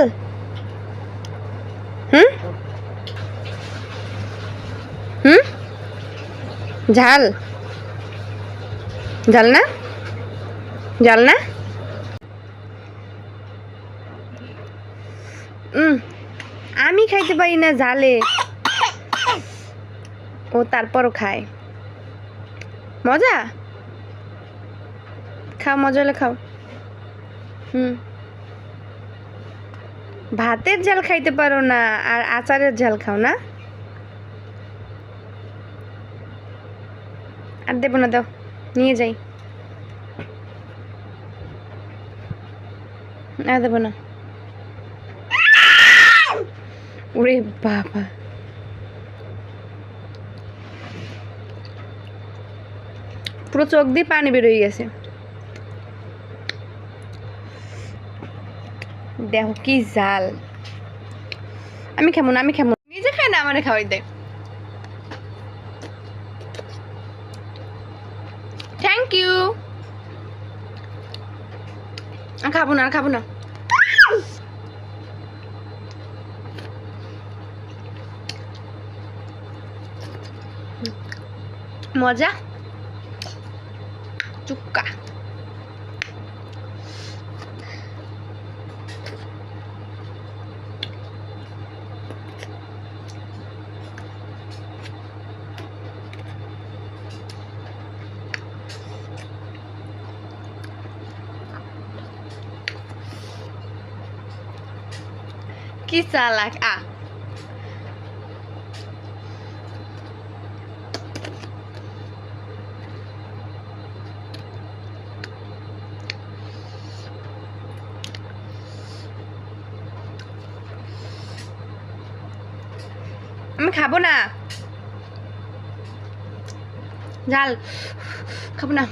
ঝাল হুম? হুম? ঝাল? ঝাল না? ঝাল আমি খাইতে পারি না ঝালে। ও তারপরও খায়। মজা? খাও, মজা হলে খাও। হুম। ভাতের ঝাল খাইতে পারো না আর আচারের ঝাল খাও না। আর দেবো না, দাও, নিয়ে যাই। আর দেবো না। ওরে বাবা। পুরো চোখ দিয়ে পানি বেরোয় গেছে। দেখো কি জাল? আমি খাব না আমি খাব না। নিজে খাই না আমারে খাওয়াই দেয় থ্যাংক ইউ খাব না খাব না। মজা? চুক্কা। কি চালাক আ আমি খাব না ঝাল খাব না